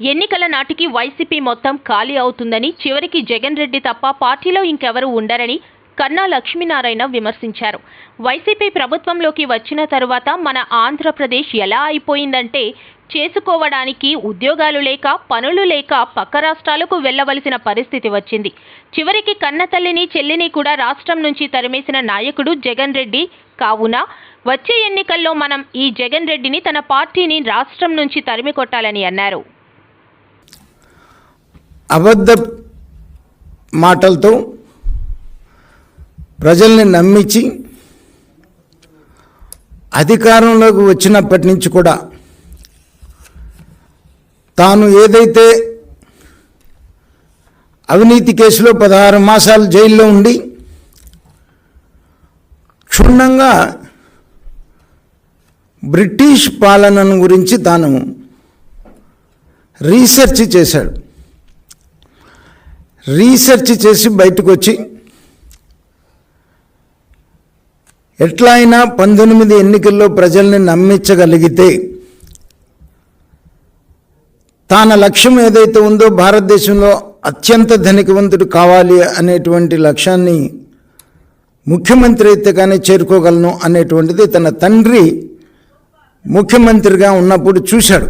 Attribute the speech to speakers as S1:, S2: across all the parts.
S1: ఎన్నికల నాటికి వైసీపీ మొత్తం ఖాళీ అవుతుందని చివరికి జగన్ రెడ్డి తప్ప పార్టీలో ఇంకెవరూ ఉండరని కన్నా లక్ష్మీనారాయణ విమర్శించారు. వైసీపీ ప్రభుత్వంలోకి వచ్చిన తరువాత మన ఆంధ్రప్రదేశ్ ఎలా అయిపోయిందంటే చేసుకోవడానికి ఉద్యోగాలు లేక పనులు లేక పక్క రాష్ట్రాలకు వెళ్ళవలసిన పరిస్థితి వచ్చింది. చివరికి కన్న తల్లిని చెల్లిని కూడా రాష్ట్రం నుంచి తరిమేసిన నాయకుడు జగన్ రెడ్డి కావున వచ్చే ఎన్నికల్లో మనం ఈ జగన్ రెడ్డిని తన పార్టీని రాష్ట్రం నుంచి తరిమి కొట్టాలని అన్నారు.
S2: అబద్ధ మాటలతో ప్రజల్ని నమ్మించి అధికారంలోకి వచ్చినప్పటి నుంచి కూడా తాను ఏదైతే అవినీతి కేసులో పదహారు మాసాలు జైల్లో ఉండి క్షుణ్ణంగా బ్రిటిష్ పాలనను గురించి తాను రీసెర్చ్ చేశాడు. రీసెర్చ్ చేసి బయటకు వచ్చి ఎట్లా అయినా పంతొమ్మిది ఎన్నికల్లో ప్రజల్ని నమ్మించగలిగితే తాన లక్ష్యం ఏదైతే ఉందో భారతదేశంలో అత్యంత ధనికవంతుడు కావాలి అనేటువంటి లక్ష్యాన్ని ముఖ్యమంత్రి అయితే కానీ చేరుకోగలను అనేటువంటిది తన తండ్రి ముఖ్యమంత్రిగా ఉన్నప్పుడు చూశాడు.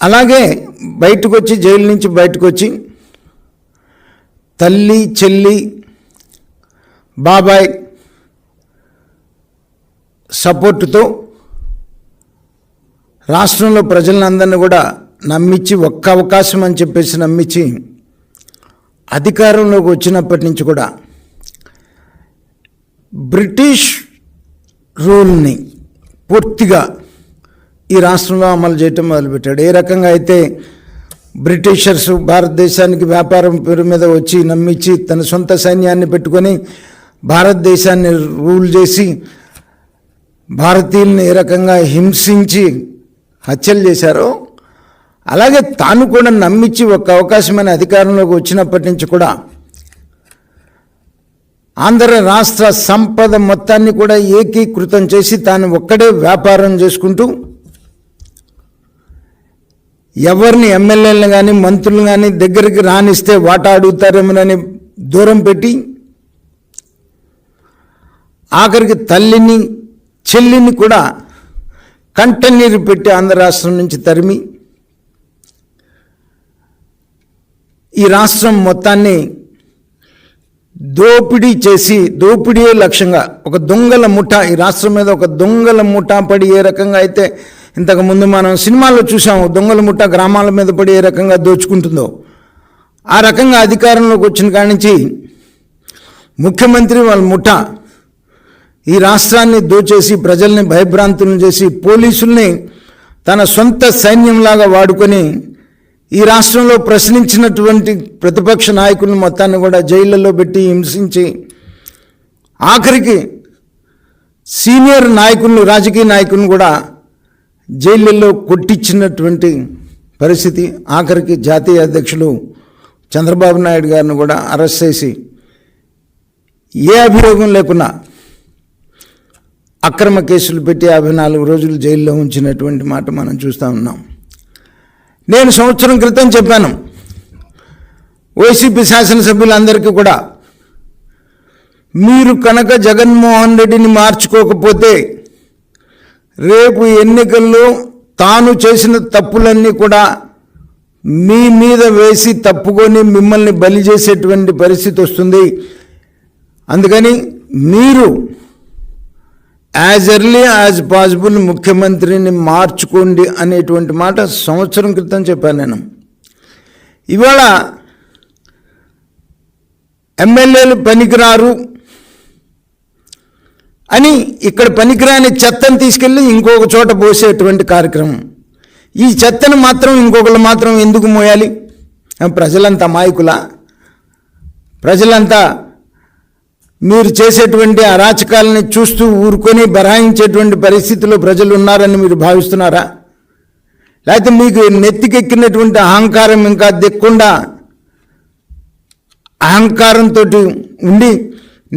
S2: అలాగే బయటకు వచ్చి జైలు నుంచి బయటకు వచ్చి తల్లి చెల్లి బాబాయ్ సపోర్టుతో రాష్ట్రంలో ప్రజలందరినీ కూడా నమ్మించి ఒక్క అవకాశం అని చెప్పేసి నమ్మించి అధికారంలోకి వచ్చినప్పటి నుంచి కూడా బ్రిటిష్ రూల్ని పూర్తిగా ఈ రాష్ట్రంలో అమలు చేయటం మొదలుపెట్టాడు. ఏ రకంగా అయితే బ్రిటిషర్స్ భారతదేశానికి వ్యాపారం పేరు మీద వచ్చి నమ్మించి తన సొంత సైన్యాన్ని పెట్టుకొని భారతదేశాన్ని రూల్ చేసి భారతీయుల్ని ఏ రకంగా హింసించి హత్యలు చేశారో అలాగే తాను కూడా నమ్మించి ఒక అవకాశమైన అధికారంలోకి వచ్చినప్పటి నుంచి కూడా ఆంధ్ర రాష్ట్ర సంపద మొత్తాన్ని కూడా ఏకీకృతం చేసి తాను ఒక్కడే వ్యాపారం చేసుకుంటూ ఎవరిని ఎమ్మెల్యేలను కానీ మంత్రులు కానీ దగ్గరికి రానిస్తే వాటా అడుగుతారేమోనని దూరం పెట్టి ఆఖరికి తల్లిని చెల్లిని కూడా కంటనీరు పెట్టి ఆంధ్ర రాష్ట్రం నుంచి తరిమి ఈ రాష్ట్రం మొత్తాన్ని దోపిడీ చేసి దోపిడీయే లక్ష్యంగా ఒక దొంగల ముఠా ఈ రాష్ట్రం మీద ఒక దొంగల ముఠా పడి ఏ రకంగా అయితే ఇంతకు ముందు మనం సినిమాల్లో చూసాము దొంగల ముట్ట గ్రామాల మీద పడి ఏ రకంగా దోచుకుంటుందో. ఆ రకంగా అధికారంలోకి వచ్చిన కాడి నుంచి ముఖ్యమంత్రి వాళ్ళ ముఠ ఈ రాష్ట్రాన్ని దోచేసి ప్రజల్ని భయభ్రాంతులను చేసి పోలీసుల్ని తన సొంత సైన్యంలాగా వాడుకొని ఈ రాష్ట్రంలో ప్రశ్నించినటువంటి ప్రతిపక్ష నాయకులను మొత్తాన్ని కూడా జైళ్ళల్లో పెట్టి హింసించి ఆఖరికి సీనియర్ నాయకులను రాజకీయ నాయకులను కూడా జైళ్ళల్లో కొట్టించినటువంటి పరిస్థితి. ఆఖరికి జాతీయ అధ్యక్షులు చంద్రబాబు నాయుడు గారిని కూడా అరెస్ట్ చేసి ఏ అభియోగం లేకున్నా అక్రమ కేసులు పెట్టి యాభై నాలుగు రోజులు జైల్లో ఉంచినటువంటి మాట మనం చూస్తూ ఉన్నాం. నేను సంవత్సరం క్రితం చెప్పాను. వైసీపీ శాసనసభ్యులందరికీ కూడా మీరు కనుక జగన్మోహన్ రెడ్డిని మార్చుకోకపోతే రేపు ఎన్నికల్లో తాను చేసిన తప్పులన్నీ కూడా మీ మీద వేసి తప్పుకొని మిమ్మల్ని బలి చేసేటువంటి పరిస్థితి వస్తుంది. అందుకని మీరు యాజ్ ఎర్లీ యాజ్ పాసిబుల్ ముఖ్యమంత్రిని మార్చుకోండి అనేటువంటి మాట సంవత్సరం క్రితం చెప్పాను నేను. ఇవాళ ఎమ్మెల్యేలు పనికిరారు. అని ఇక్కడ పనికిరాని చెత్తను తీసుకెళ్ళి ఇంకొక చోట పోసేటువంటి కార్యక్రమం. ఈ చెత్తను మాత్రం ఇంకొకళ్ళు మాత్రం ఎందుకు మోయాలి? ప్రజలంతా మాయకుల? ప్రజలంతా మీరు చేసేటువంటి అరాచకాలని చూస్తూ ఊరుకొని బరాయించేటువంటి పరిస్థితిలో ప్రజలు ఉన్నారని మీరు భావిస్తున్నారా? లేకపోతే మీకు నెత్తికెక్కినటువంటి అహంకారం ఇంకా దిక్కుండా అహంకారంతో ఉండి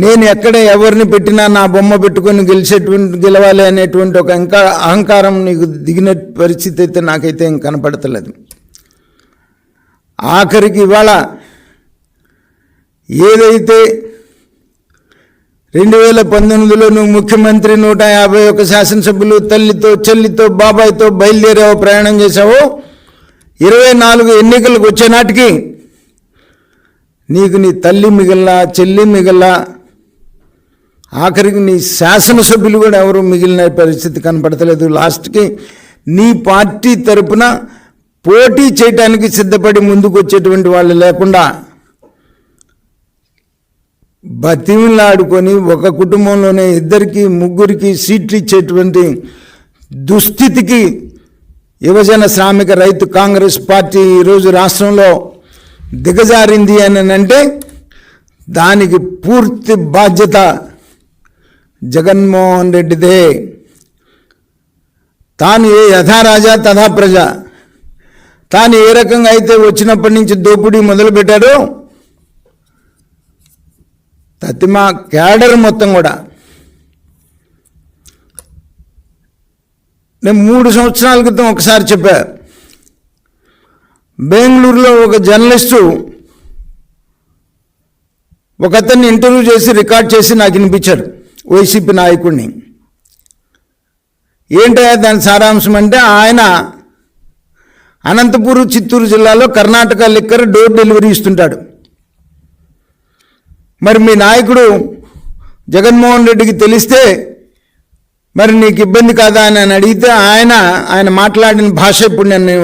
S2: నేను ఎక్కడ ఎవరిని పెట్టినా నా బొమ్మ పెట్టుకొని గెలిచేటువంటి గెలవాలి అనేటువంటి ఒక ఇంకా అహంకారం నీకు దిగిన పరిస్థితి అయితే నాకైతే ఏం కనపడతలేదు. ఆఖరికి ఇవాళ ఏదైతే రెండు వేల పంతొమ్మిదిలో నువ్వు ముఖ్యమంత్రి నూట యాభై ఒక శాసనసభ్యులు తల్లితో చెల్లితో బాబాయ్తో బయలుదేరావో ప్రయాణం చేశావో. ఇరవై నాలుగు ఎన్నికలకు వచ్చే నాటికి నీకు నీ తల్లి మిగల్లా చెల్లి మిగల్లా ఆఖరికి నీ శాసనసభ్యులు కూడా ఎవరు మిగిలిన పరిస్థితి కనపడతలేదు. లాస్ట్కి నీ పార్టీ తరపున పోటీ చేయటానికి సిద్ధపడి ముందుకు వచ్చేటువంటి వాళ్ళు లేకుండా బతిమిలాడుకొని ఒక కుటుంబంలోనే ఇద్దరికి ముగ్గురికి సీట్లు ఇచ్చేటువంటి దుస్థితికి యువజన శ్రామిక రైతు కాంగ్రెస్ పార్టీ ఈరోజు రాష్ట్రంలో దిగజారింది అని అంటే దానికి పూర్తి బాధ్యత జగన్మోహన్ రెడ్డిదే తాను ఏ యథారాజా తథా ప్రజ? తాను ఏ రకంగా అయితే వచ్చినప్పటి నుంచి దోపిడీ మొదలుపెట్టాడో తతిమా క్యాడర్ మొత్తం కూడా. నేను మూడు సంవత్సరాల క్రితం ఒకసారి చెప్పా. బెంగళూరులో ఒక జర్నలిస్టు ఒకతన్ని ఇంటర్వ్యూ చేసి రికార్డ్ చేసి నాకు వినిపించాడు. వైసీపీ నాయకుడిని. ఏంటయ్యా దాని సారాంశం అంటే ఆయన అనంతపురం చిత్తూరు జిల్లాలో కర్ణాటక లిక్కర్ డోర్ డెలివరీ ఇస్తుంటాడు. మరి మీ నాయకుడు జగన్మోహన్ రెడ్డికి తెలిస్తే మరి నీకు ఇబ్బంది కాదా అని అని అడిగితే ఆయన ఆయన మాట్లాడిన భాష ఇప్పుడు నేను